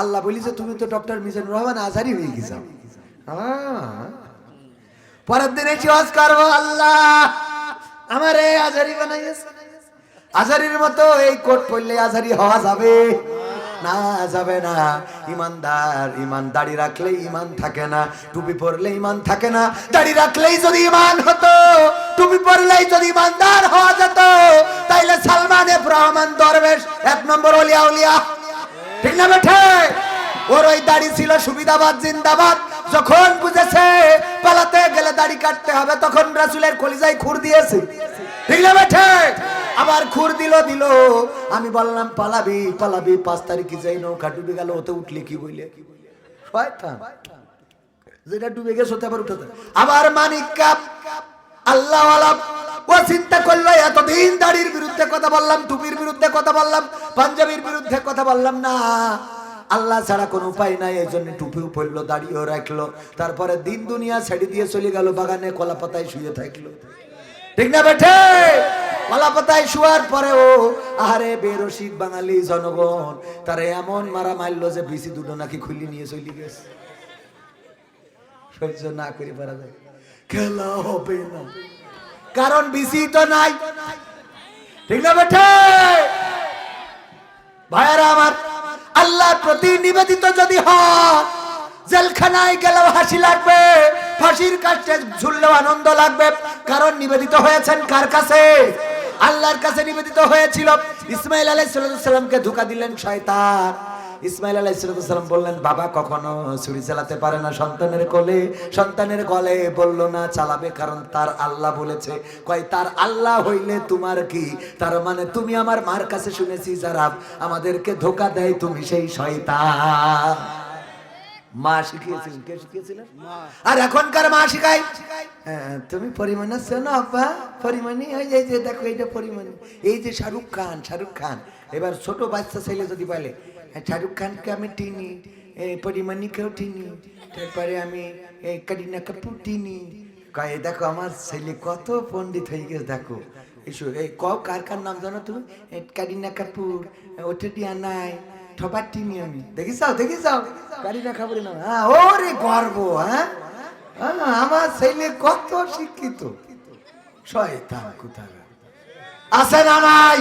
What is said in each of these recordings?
আল্লাহ বলি যে, তুমি তো ডক্টর মিজানুর রহমান আজারি হয়ে গেছো। পরের দিন এসে করব আল্লাহ আমার এই আজারি বানাইছে আজারির মতো এই কোট পড়লে আজারি হওয়া যাবে? না যাবে না। ইমানদার, ইমান দাড়ি রাখলে ইমান থাকে না। টুপি পরলে ইমান থাকে না। দাড়ি রাখলেই যদি ইমান হতো, টুপি পরলেই যদি ইমানদার হওয়া যেত, তাইলে সালমান এফ রহমান দরবেশ, এক নম্বর অলিয়া উলিয়া ঠিক না বেঠে? ওর ওই দাড়ি ছিল সুবিধাবাদ, জিন্দাবাদ। যখন বুঝেছে পালাতে গেলে দাড়ি কাটতে হবে, তখন রাসুলের কলিজায় খুর দিয়েছে। ঠিক না বেঠে? আবার খুর দিল দিল। আমি বললাম, পালাবি পালাবি, পাঁচ তারিখে যাই নৌকা ডুবে গেল, ওতে উঠলে কি বইলে? যেটা ডুবে গেছে আবার উঠাতে আবার মানিক কাপ। আল্লাহ ও চিন্তা করল, এতদিন দাড়ির বিরুদ্ধে কথা বললাম, টুপির বিরুদ্ধে কথা বললাম, পাঞ্জাবির বিরুদ্ধে কথা বললাম, না। আল্লাহ ছাড়া কোনো উপায় নাই, এই জন্য টুপিও পড়ল দাড়িও রাখল, তারপরে দিন দুনিয়া ছেড়ে দিয়ে চলে গেল, বাগানে কলা পাতায় শুয়ে থাকল। ঠিক না বেঠে? কলা পাতায় শুয়ার পরেও, আহারে বেরসিক বাঙালি জনগণ, তারা এমন মারা মারলো যে বিসি দুটো নাকি খুলি নিয়ে চলে গেছে। সহ্য না করে পারা যায়। খেলা হবে না। কারণ বিসি তো নাই। ঠিক না বেঠে? ভাইয়ারা আমার, আল্লাহর প্রতি নিবেদিত যদি হয়, জেলখানায় গেলেও হাসি লাগবে, ফাঁসির কাছে ঝুললেও আনন্দ লাগবে। কারণ নিবেদিত হয়েছেন কার কাছে? আল্লাহর কাছে নিবেদিত হয়েছিল। ইসমাইল আলাইসালামকে ধোকা দিলেন শয়তান। ইসমাইল আলাইসালাম বললেন বাবা কখনো ছুরি চালাতে পারে না সন্তানের কোলে? সন্তানের গলে বলল না চালাবে কারণ তার আল্লাহ বলেছে। কয় তার আল্লাহ হইলে তোমার কি? তার মানে তুমি আমার মার কাছে শুনেছি যারা আমাদেরকে ধোকা দেয় তুমি সেই শয়তান। মা শিখিয়েছিলেন কে শিখিয়েছিলেন আর এখনকার মা শিখায়? হ্যাঁ, তুমি পরিমাণে শোনো আপা পরিমাণই হয়ে যায় যে দেখো এইটা পরিমাণে এই যে শাহরুখ খান শাহরুখ খান এবার ছোট বাচ্চা ছেলে যদি বলে হ্যাঁ, শাহরুখ খানকে আমি টিনি পরিমাণিকেও টিনি তারপরে আমি এই কারিনা কাপুর টিনি কয় দেখো আমার ছেলে কত পণ্ডিত হয়ে গেছে দেখো। এসো এই ক কার কার নাম জানো তুমি? কারিনা কাপুর ওটা দিয়া নাই ঠপার টিনি আমি। দেখি যাও দেখি যাও কারিনা কাপুরের নাম। হ্যাঁ ওরে গর্ব হ্যাঁ? হ্যাঁ, আমার ছেলে কত শিক্ষিত। শয়তান কোথায় আছে না নাই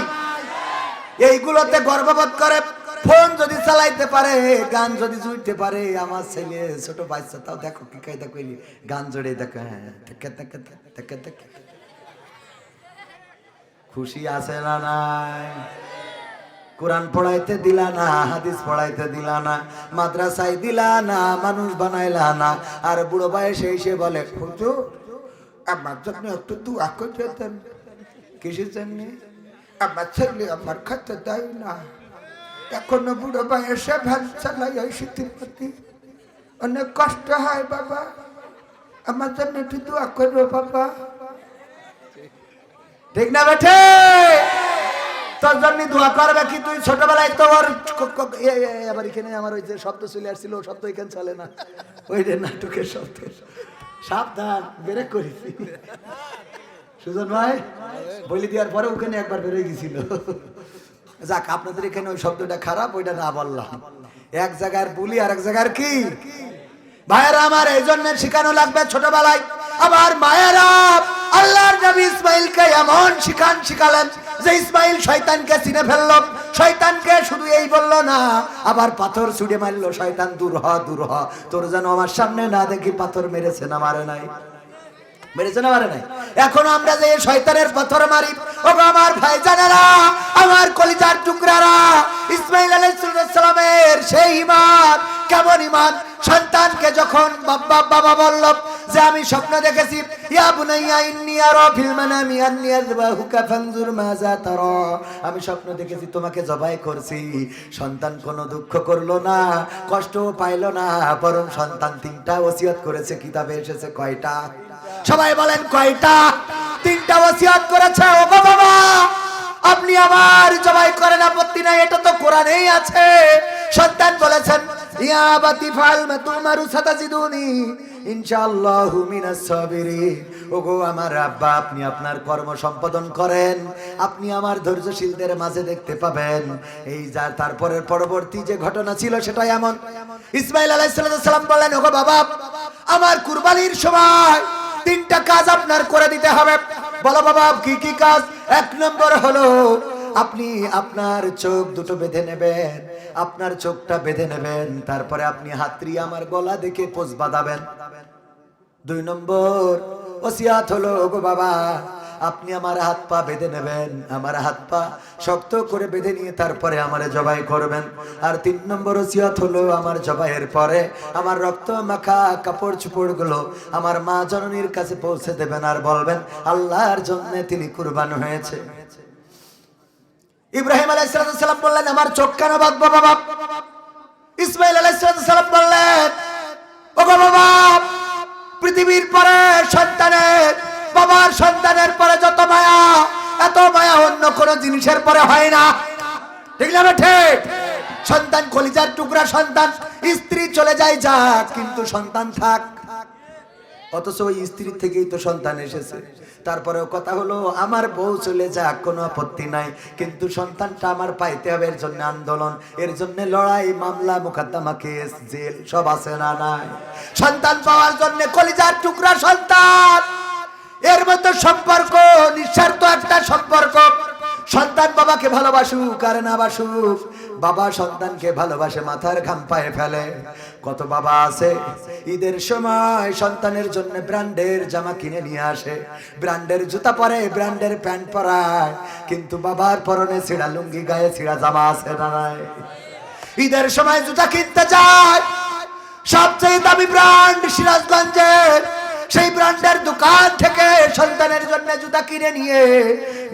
এইগুলোতে গর্ববোধ করে। ফোন যদি চালাইতে পারে, গান যদি জুইতে পারে, আমার ছেলে, ছোট বাচ্চা, তাও দেখো কি কায়দা কইলি। গান জড়ে দেখো হ্যাঁ দেখে দেখে দেখে দেখে। খুশি আছে না নাই? কোরআন পড়াইতে দিলা না, হাদিস পড়াইতে দিলা না, মাদ্রাসায় দিলা না, মানুষ বানাইলা না, আর বুড়ো বয়সে এসে বলে, হুজুর, আমার জন্য একটু দোয়া করে দেন কিসের জন্য? আমার ছেলে আমার খেতে দেয় না। এখনও বুড়ো বয়সে ভ্যান চালাই ওই প্রতি। অনেক কষ্ট হয় বাবা। আমার জন্য একটু দোয়া করব বাবা। ঠিক না বেঠে? তোর জন্য দোয়া করবে কি তুই? ছোটবেলায় তোর আবার এখানে আমার ওই যে শব্দ চলে আসছিল শব্দ এখানে চলে না। ওই যে নাটকের শব্দ। সাবধান, বেরে করেছি সুজন ভাই, বলি দেওয়ার পরে ওখানে একবার বেরোয় গেছিল। যাক, আপনাদের এখানে ওই শব্দটা খারাপ, ওইটা না বললাম। এক জায়গার বুলি আর এক জায়গার কি? ভাইয়েরা আমার এই জন্য শিখানো লাগবে ছোটবেলায়। আবার মায়েরা আল্লাহর নবী ইসমাইলকে এমন শিখান, শিখালেন যে ইসমাইল শয়তানকে চিনে ফেলল। শয়তানকে শুধু এই বলল না, আবার পাথর ছুড়ে মারলো। শয়তান, দূর হ দূর হ। তোর যেন আমার সামনে না দেখি, পাথর মেরেছে না, মারে নাই। মেরেছে না নাই? এখন আমরা যে শয়তানের পাথর মারি ও আমার ভাই জানারা আমার কলিজার টুকরারা ইসমাইল আলাইহিসসালামের সেই ইমান, কেমন ইমান? সন্তানকে যখন বাবা বাবা বলল যে, আমি স্বপ্ন দেখেছি আমি স্বপ্ন দেখেছি, তোমাকে জবাই করছি। সন্তান কোনো দুঃখ করল না কষ্ট পাইলো না, বরং সন্তান তিনটা ওসিয়ত করেছে, কিতাবে এসেছে কয়টা? সবাই বলেন কয়টা? তিনটা ওসিয়ত করেছে ও বাবা। আপনি আবার জবাই করেন, আপত্তি নাই, এটা তো কোরআনেই আছে। সন্তান বলেছেন, ইয়া বাতি ফাল মা তুমারু সাতাজিদুনি, ইনশাআল্লাহু মিনাস ওগো আমার আব্বা, আপনি আপনার কর্ম সম্পাদন করেন। আপনি আমার ধৈর্যশীলদের মাঝে দেখতে পাবেন। এই যা, তারপরের পরবর্তী যে ঘটনা ছিল, সেটাই এমন। ইসমাইল আলাইসালাম বললেন ওগো বাবা, আমার কুরবানির সময় তিনটা কাজ আপনার করে দিতে হবে। বলো বাবা, কি কি কাজ? এক নম্বর হলো, আপনি আপনার চোখ দুটো বেঁধে নেবেন। আপনার চোখটা বেঁধে নেবেন, তারপরে আপনি হাতড়ি আমার গলা দেখে পোষ বাঁধাবেন। দুই নম্বর, ওসিয়াত হলো গো বাবা আপনি আমার হাত পা বেঁধে নেবেন, আমার হাত পা শক্ত করে বেঁধে নিয়ে তারপরে আমারে জবাই করবেন। আর তিন নম্বর ওসিয়াত হলো আমার জবাইয়ের পরে আমার রক্ত, মাখা, কাপড় চুপড়গুলো আমার মা জননীর কাছে পৌঁছে দেবেন আর বলবেন, আল্লাহর জন্য তিনি কুরবান হয়েছে। ইব্রাহিম আলাইসালাম বললেন, আমার চোখ কেন বাঁধবো বাবা ইসমাইল আলাইসালাম বললেন, ও বাবা পৃথিবীর পরে সন্তানের বাবার সন্তানের পরে যত মায়া, এত মায়া অন্য কোন জিনিসের পরে হয় না। ঠিক না ঠিক? সন্তান কলিজার টুকরা সন্তান, স্ত্রী চলে যায় যাক, কিন্তু সন্তান থাক। অথচ ওই স্ত্রী থেকেই তো সন্তান এসেছে। তারপরেও কথা হলো, আমার বউ চলে যাক, কোনো আপত্তি নাই। কিন্তু সন্তানটা আমার পাইতে হবে, এর জন্য আন্দোলন। এর জন্য লড়াই, মামলা, মোকদ্দমা, কেস, জেল, সব আছে না নাই? সন্তান পাওয়ার জন্য কলিজার টুকরা সন্তান। এর মধ্যে সম্পর্ক, নিঃস্বার্থ একটা সম্পর্ক। সন্তান বাবাকে ভালোবাসুক আর না বাসুক, বাবা সন্তানকে ভালোবাসে, মাথার ঘাম পায়ে ফেলে। কত বাবা আছে? ঈদের সময় সন্তানের জন্য ব্র্যান্ডের জামা কিনে নিয়ে আসে। ব্র্যান্ডের জুতা পরে, ব্র্যান্ডের প্যান্ট পরায়। কিন্তু বাবার পরনে ছিঁড়া লুঙ্গি, গায়ে ছিঁড়া জামা আছে না ঈদের সময় জুতা কিনতে যায়। সবচেয়ে দামি ব্র্যান্ড সিরাজগঞ্জের সেই ব্র্যান্ডের দোকান থেকে সন্তানের জন্য জুতা কিনে নিয়ে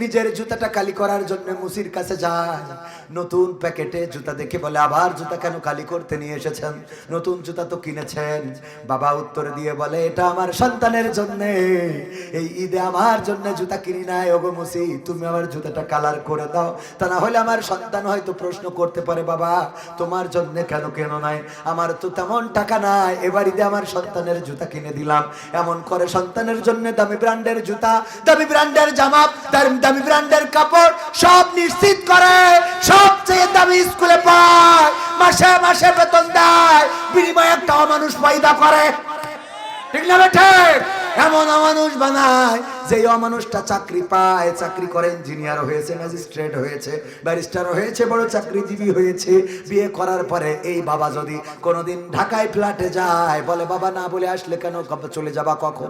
নিজের জুতাটা কালি করার জন্য মুসির কাছে যায়। নতুন প্যাকেটে জুতা দেখে বলে, আবার জুতা কেন কালি করতে নিয়ে এসেছেন? নতুন জুতা তো কিনেছেন। বাবা উত্তর দিয়ে বলে, এটা আমার সন্তানের জন্য। এই ঈদে আমার জন্য জুতা কিনি নাই। ওগো মুসি, তুমি আমার জুতাটা কালার করে দাও। তা না হলে আমার সন্তান হয়তো প্রশ্ন করতে পারে, বাবা, তোমার জন্য কেন কেন নাই? আমার তো তেমন টাকা নাই। এবার ঈদে আমার সন্তানের জুতা কিনে দিলাম। এমন করে সন্তানের জন্য দামি ব্র্যান্ডের জুতা, দামি ব্র্যান্ডের জামা, দামি- ব্র্যান্ডের কাপড় সব নিশ্চিত করে সবচেয়ে দামি স্কুলে পায় মাসে মাসে বেতন দেয়। বিনিময়ে একটা মানুষ পয়দা করে। ঠিক না বেঠে এমন অমানুষ বানায় যে অমানুষটা চাকরি পায়। চাকরি করে ইঞ্জিনিয়ার হয়েছে ম্যাজিস্ট্রেট হয়েছে ব্যারিস্টার হয়েছে, বড় চাকরিজীবী হয়েছে। বিয়ে করার পরে এই বাবা যদি কোনোদিন ঢাকায় ফ্ল্যাটে যায়, বলে, বাবা, না বলে আসলে কেন? চলে যাবা কখন?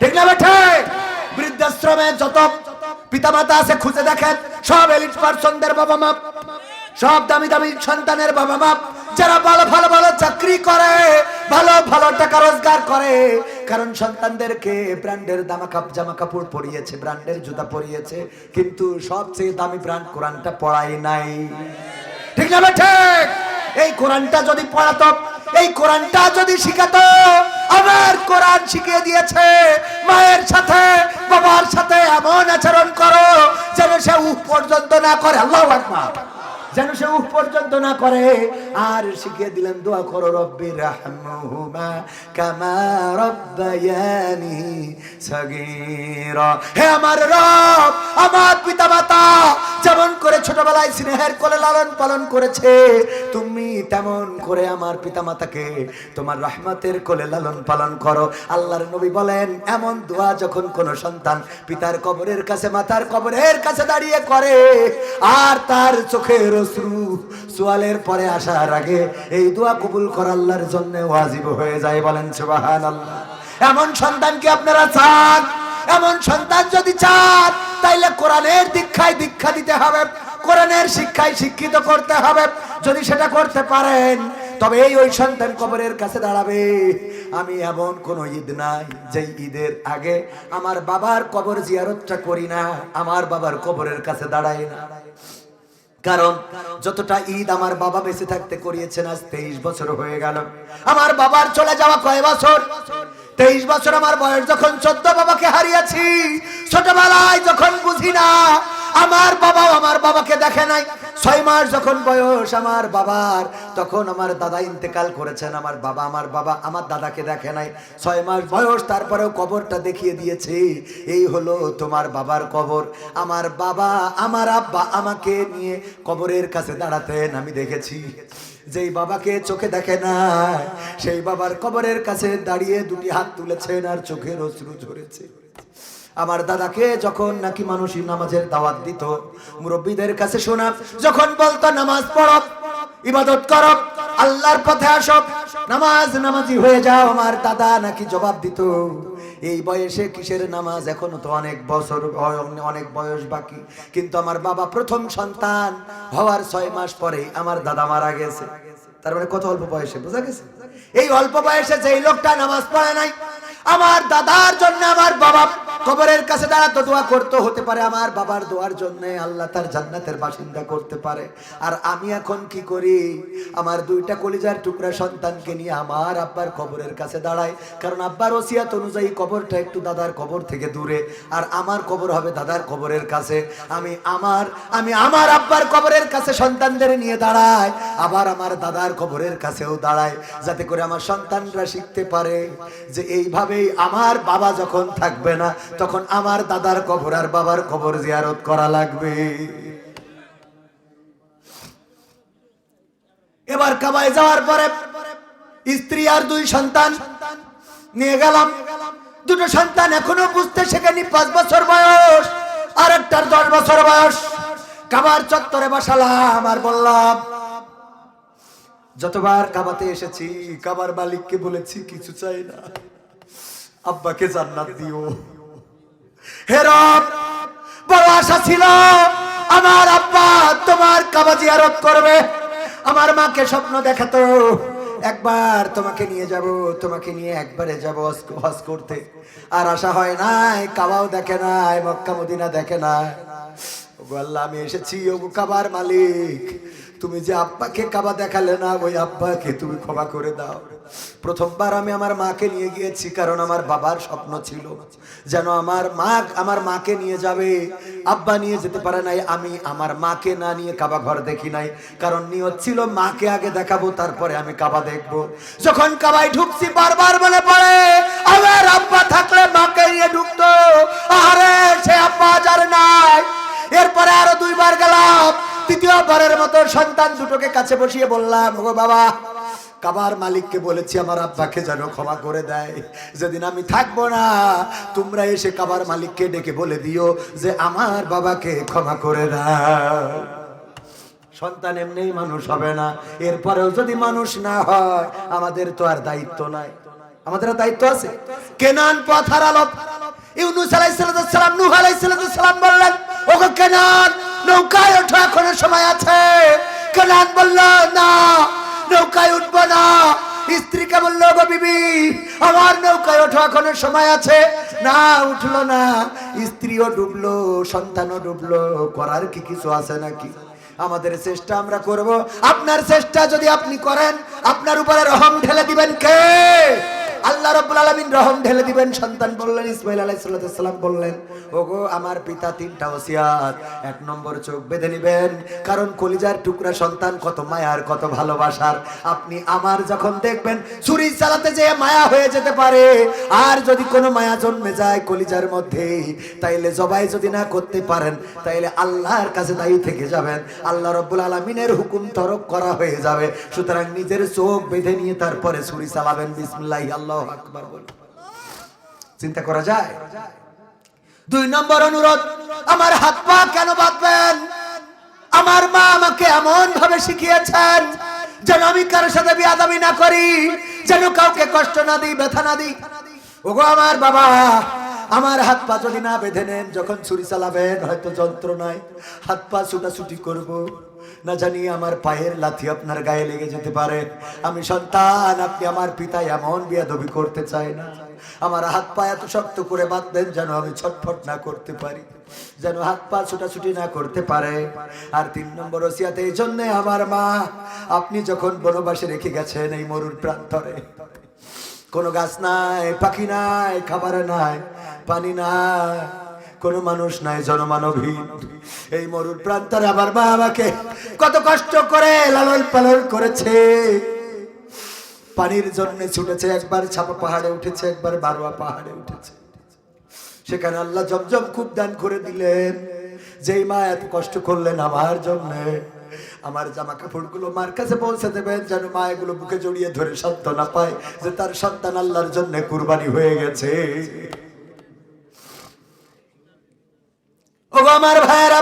ঠিক না বেঠে বৃদ্ধাশ্রমে যত পিতামাতা আছে, খুঁজে দেখেন। সব এলিট পার্সনদের বাবা মা। সব দামি দামি সন্তানের বাবা মা। যারা ভালো ভালো ভালো চাকরি করে, ভালো ভালো টাকা রোজগার করে। কারণ সন্তানদেরকে ব্র্যান্ডের দামা কাপ জামা কাপড় পরিয়েছে, ব্র্যান্ডের জুতা পরিয়েছে। কিন্তু সবচেয়ে দামি ব্র্যান্ড কোরআনটা পড়াই নাই। ঠিক না ঠিক এই কোরআনটা যদি পড়াতো, এই কোরআনটা যদি শিখাতো, আমার কোরআন শিখিয়ে দিয়েছে মায়ের সাথে, বাবার সাথে না করে আল্লাহ আকবার। যেন সে উহ পর্যন্ত না করে। আর শিখিয়ে দিলেন, দোয়া করো রব্বি রাহমুহুমা কামা রব্বায়ানি সগীরা। হে আমার রব, আমার পিতামাতা, যেমন করে ছোটবেলায় স্নেহের কোলে লালন পালন করেছে, তুমি তেমন করে আমার পিতা মাতাকে তোমার রহমতের কোলে লালন পালন করো। আল্লাহর নবী বলেন, এমন দোয়া যখন কোন সন্তান পিতার কবরের কাছে, মাতার কবরের কাছে দাঁড়িয়ে করে, আর তার চোখের অশ্রু সোয়ালের পরে আসার আগে এই দোয়া কবুল করা আল্লাহর জন্য ওয়াজিব হয়ে যায় বলেন সুবহানাল্লাহ। এমন সন্তান কি আপনারা চান? এমন সন্তান যদি চান, তাইলে কোরআনের দীক্ষায় দীক্ষা দিতে হবে, কোরআনের শিক্ষায় শিক্ষিত করতে হবে। যদি সেটা করতে পারেন, তবে এই ওই সন্তান কবরের কাছে দাঁড়াবে। আমি এমন কোন ঈদ নাই যে ঈদের আগে আমার বাবার কবর জিয়ারতটা করি না, আমার বাবার কবরের কাছে দাঁড়াই না। কারণ যতটা ঈদ আমার বাবা বেঁচে থাকতে করিয়েছেন, আজ তেইশ বছর হয়ে গেল। আমার বাবার চলে যাওয়া কয় বছর? তেইশ বছর আমার বয়স যখন চোদ্দ বাবাকে হারিয়েছি, ছোটবেলায় যখন বুঝি না, আমার বাবাও আমার বাবাকে দেখে নাই। ছয় মাস যখন বয়স আমার বাবার, তখন আমার দাদা ইন্তেকাল করেছেন, আমার বাবা আমার বাবা আমার দাদাকে দেখে নাই। ছয় মাস বয়স, তারপরেও কবরটা দেখিয়ে দিয়েছে। এই হলো তোমার বাবার কবর। আমার বাবা, আমার আব্বা আমাকে নিয়ে কবরের কাছে দাঁড়াতেন, আমি দেখেছি যেই বাবাকে চোখে দেখে না, সেই বাবার কবরের কাছে দাঁড়িয়ে দুটি হাত তুলেছেন আর চোখের অশ্রু ঝরেছে। আমার দাদাকে যখন নাকি মানুষই নামাজের দাওয়াত দিত, মুরব্বীদের কাছে শোনা যখন বলতো, নামাজ পড়ো, ইবাদত করো, আল্লাহর পথে আসো, নামাজ নামাজি হয়ে যাও। আমার দাদা নাকি জবাব দিত, এই বয়সে কিসের নামাজ? এখনও তো অনেক বছর অনেক বয়স বাকি। কিন্তু আমার বাবা প্রথম সন্তান হওয়ার ছয় মাস পরে আমার দাদা মারা গেছে। তার মানে কত অল্প বয়সে, বোঝা গেছে? এই অল্প বয়সে যেই লোকটা নামাজ পড়ে নাই, আমার দাদার জন্য আমার বাবা কবরের কাছে দাঁড়াতো দোয়া করতে হতে পারে আমার বাবার দোয়ার জন্য। আল্লাহ তার জান্নাতের বাসিন্দা করতে পারে। আর আমি এখন কি করি? আমার দুইটা কলিজার টুকরা সন্তানকে নিয়ে আমার আব্বার কবরের কাছে দাঁড়াই কারণ আব্বার ওসিয়াত অনুযায়ী কবরটা একটু দাদার কবর থেকে দূরে। আর আমার কবর হবে দাদার কবরের কাছে। আমি আমার আমি আমার আব্বার কবরের কাছে সন্তানদের নিয়ে দাঁড়াই। আবার আমার দাদার কবরের কাছেও দাঁড়াই। যাতে করে আমার সন্তানরা শিখতে পারে যে এইভাবেই আমার বাবা যখন থাকবে না তখন আমার দাদার কবর আর বাবার কবর জিয়ারত করা লাগবে। এবার কাবায় যাওয়ার পরে স্ত্রী আর দুই সন্তান নিয়ে গেলাম। দুটো সন্তান এখনও বুঝতে শেখেনি পাঁচ বছর বয়স আর একটার দশ বছর বয়স। কাবার চত্বরে বসালাম আর বললাম, যতবার কাবাতে এসেছি, কাবার মালিককে বলেছি কিছু চাই না। আব্বাকে জান্নাত দিও। হে রব, বড় আশা ছিল। আমার আব্বা তোমার করবে। আমার মাকে স্বপ্ন দেখাতো। একবার তোমাকে নিয়ে যাব, তোমাকে নিয়ে একবারে যাব হজ- করতে। আর আশা হয় নাই, কাবাও দেখে নাই, মক্কা মদিনা দেখে নাই। আমি এসেছি কাবার মালিক। তুমি যে আব্বাকে কাবা দেখালে না, ওই আব্বাকে তুমি ক্ষমা করে দাও। প্রথমবার আমি আমার মাকে নিয়ে গিয়েছি, কারণ আমার বাবার স্বপ্ন ছিল যেন আমার মা, আমার মাকে নিয়ে যাবে। আব্বা নিয়ে যেতে পারে নাই, আমি আমার মাকে না নিয়ে কাবা ঘর দেখি নাই। কারণ নিয়ত ছিল, মাকে আগে দেখাবো, তারপরে আমি কাবা দেখব। যখন কাবায় ঢুকছি, বারবার মনে পড়ে, আমার আব্বা থাকলে মাকে নিয়ে ঢুকতো। আরে সে আব্বা যার নাই। এরপরে আরও দুইবার গেলাম তৃতীয়বারের মতো সন্তান দুটোকে কাছে বসিয়ে বললাম, ওগো বাবা, কাবার মালিককে বলেছি আমার আব্বাকে যেন ক্ষমা করে দেয়। যেদিন আমি থাকব না, তোমরা এসে কাবার মালিককে ডেকে বলে দিও যে আমার বাবাকে ক্ষমা করে দাও। সন্তান এমনি মানুষ হবে না। এরপরেও যদি মানুষ না হয়, আমাদের তো আর দায়িত্ব নাই। আমাদের দায়িত্ব আছে। কেনান পথ হারালো। ইউনুস আলাইহিস সালাম, নূহ আলাইহিস সালাম বললেন, ওগো কেনান নৌকায় ওঠো এখনও সময় আছে? কেনান বলল, না, নৌকায় উঠবো না। স্ত্রীকে বলল, গো বিবি, আমার নৌকায় ওঠো এখনও সময় আছে? না, উঠল না। স্ত্রীও ডুবলো, সন্তানও ডুবলো, করার কি কিছু আছে নাকি? আমাদের চেষ্টা আমরা করব। আপনার চেষ্টা যদি আপনি করেন, আপনার উপরে রহম ঢেলে দিবেন কে? আল্লাহ রাব্বুল আলামিন রহম ঢেলে দিবেন। সন্তান বললেন, ইসমাইল আলাইহিস সালাম বললেন, ওগো, আমার পিতা তিনটা ওসিয়াত, এক নম্বর চোখ বেঁধে নেবেন। কারণ কলিজার টুকরা সন্তান কত মায়ার, কত ভালোবাসার। আপনি আমার যখন দেখবেন, ছুরি চালাতে যে মায়া হয়ে যেতে পারে। আর যদি কোনো মায়া জন্মে যায় কলিজার মধ্যে তাইলে জবাই যদি না করতে পারেন, তাইলে আল্লাহর কাছে দায়ী থেকে যাবেন। আল্লাহ রব্বুল আলমিনের হুকুম তরক করা হয়ে যাবে। সুতরাং নিজের চোখ বেঁধে নিয়ে তারপরে ছুরি চালাবেন। বিসমিল্লাহ আল্লাহ। আকবার বলে। চিন্তা করা যায়? দুই নম্বর অনুরোধ, আমার হাত পা কেন বাঁধবেন? আমার মা আমাকে এমন ভাবে শিখিয়েছেন যেন আমি কারোর সাথে বিয়াদাবি না করি, যেন কাউকে কষ্ট না দিই, ব্যথা না দিই। ওগো আমার বাবা, আমার হাত পা যদি না বেঁধে নেন, যখন ছুরি চালাবেন, হয়তো যন্ত্র যন্ত্রণায় হাত পা ছুটাছুটি করব। না জানি আমার পায়ের লাথি আপনার গায়ে লেগে যেতে পারে। আমি সন্তান, আপনি আমার পিতা, এমন বিয়াদবি করতে চাই না। আমার হাত পা এত শক্ত করে বাঁধবেন যেন আমি ছটফট না করতে পারি, যেন হাত পা ছুটাছুটি না করতে পারে। আর তিন নম্বর ওসিয়াতে, এই জন্যে আমার মা, আপনি যখন বনবাসে রেখে গেছেন এই মরুর প্রান্তরে, কোনো গাছ নাই, পাখি নাই, খাবার নাই, পানি নাই কোনো মানুষ নাই জনমানবহীন। এই মরুর প্রান্তরে আমার মা আমাকে কত কষ্ট করে লালন পালন করেছে। পানির জন্য ছুটেছে, একবার ছাপা পাহাড়ে উঠেছে, একবার বারোয়া পাহাড়ে উঠেছে। সেখানে আল্লাহ জমজম খুব দান করে দিলেন। যেই মা এত কষ্ট করলেন আমার জন্য, আমার জামা কাপড়গুলো মার কাছে পৌঁছে দেবেন, যেন মা এগুলো বুকে জড়িয়ে ধরে সান্ত্বনা পায় যে তার সন্তান আল্লাহর জন্য কুরবানি হয়ে গেছে। আমার ভাইয়েরা,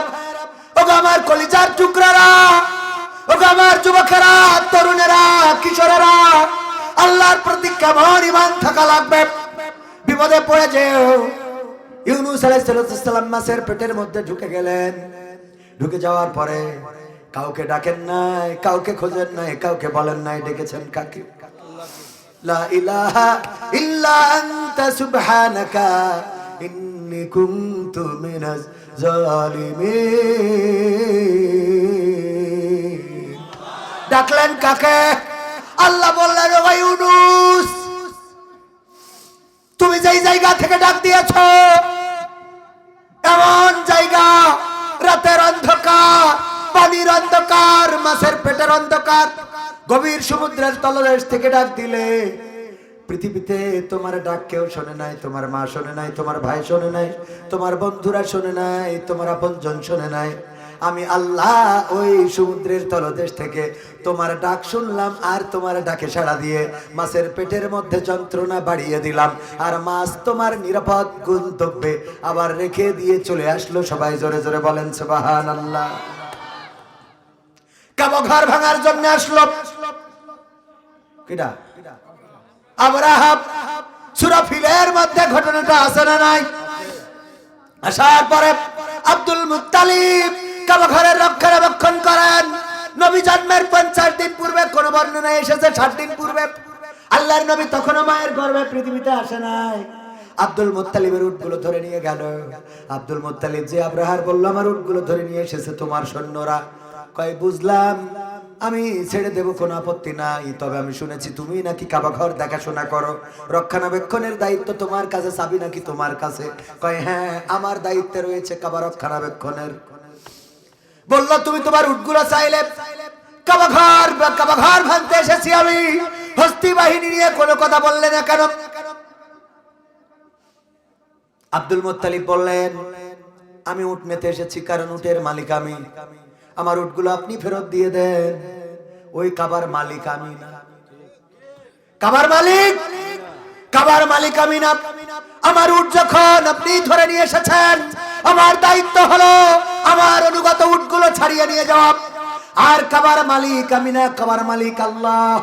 ওগো আমার কলিজার টুকরারা, ওগো আমার যুবকেরা, তরুণেরা, কিশোরেরা, আল্লাহর প্রতি কেমন ইমান থাকা লাগবে? বিপদে পড়ে ইউনুস আলাইহিসসালাম মাছের পেটের মধ্যে ঢুকে গেলেন। ঢুকে যাওয়ার পরে কাউকে ডাকেন নাই, কাউকে খোঁজেন নাই, কাউকে বলেন নাই, ডেকেছেন কাকে? লা ইলাহা ইল্লা আনতা সুবহানাকা, ইন্নী কুনতু মিনাজ ডাকলেন কাকে? আল্লাহ বললেন ও ইউনুস, তুমি যেই জায়গা থেকে ডাক দিয়েছ, এমন জায়গা, রাতের অন্ধকার, পানির অন্ধকার, মাছের পেটের অন্ধকার, গভীর সমুদ্রের তলদেশ থেকে ডাক দিলে পৃথিবীতে তোমার ডাক কেউ শোনে নাই, তোমার মা শোনে নাই, তোমার ভাই শোনে নাই, তোমার বন্ধুরা শোনে নাই, তোমার আপনজন শোনে নাই। আমি আল্লাহ ওই সমুদ্রের তলদেশ থেকে তোমার ডাক শুনলাম আর তোমার ডাকে সাড়া দিয়ে মাছের পেটের মধ্যে যন্ত্রণা বাড়িয়ে দিলাম। আর মাছ তোমার নিরাপদ গন্তব্যে আবার রেখে দিয়ে চলে আসলো। সবাই জোরে জোরে বলেন সুবাহান আল্লাহ কাবো ঘর ভাঙার জন্য আসলো। কিডা? আব্দুল মুত্তালিব কাবা ঘরের রক্ষণাবেক্ষণ করেন। নবী জন্মের পঞ্চাশ দিন পূর্বে কোন বর্ণনা এসেছে, ষাট দিন পূর্বে। আল্লাহর নবী তখনও মায়ের গর্ভে পৃথিবীতে আসে নাই। আব্দুল মুত্তালিবের উটগুলো ধরে নিয়ে গেল। আব্দুল মুত্তালিব যে আব্রাহার বলল, আমার উটগুলো ধরে নিয়ে এসেছে তোমার সৈন্যরা। কয়, বুঝলাম। আমি ছেড়ে দেব কোনো আপত্তি নাই, তবে আমি শুনেছি তুমি নাকি কাবা ঘর দেখাশোনা করো। রক্ষণাবেক্ষণের দায়িত্ব তোমার কাছে চাবি নাকি তোমার কাছে? কয় হ্যাঁ আমার দায়িত্বে রয়েছে কাবা রক্ষণাবেক্ষণের। বলল, তুমি তোমার উটগুলো চাইলে কাবা ঘর কাবা ঘর ভাঙতে এসেছি আমি। হস্তি বাহিনী নিয়ে কোনো কথা বললে না কেন? আব্দুল মোত্তালিব বললেন, আমি উট নিতে এসেছি, কারণ উটের মালিক আমি। আমার উটগুলো আপনি ফেরত দিয়ে দেন। ওই কাবার মালিক আমি না। কাবার মালিক? কাবার মালিক আমি না। আমার উট যখন আপনি ধরে নিয়ে এসেছেন, আমার দায়িত্ব হলো আমার অনুগত উটগুলো ছাড়িয়ে নিয়ে যাওয়া। আর কাবার মালিক আমি না, কাবার মালিক আল্লাহ।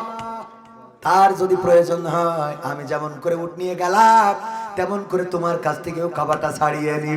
তার যদি প্রয়োজন হয়, আমি যেমন করে উট নিয়ে গেলাম, তেমন করে তোমার কাছ থেকেও খাবারটা ছাড়িয়ে নিব।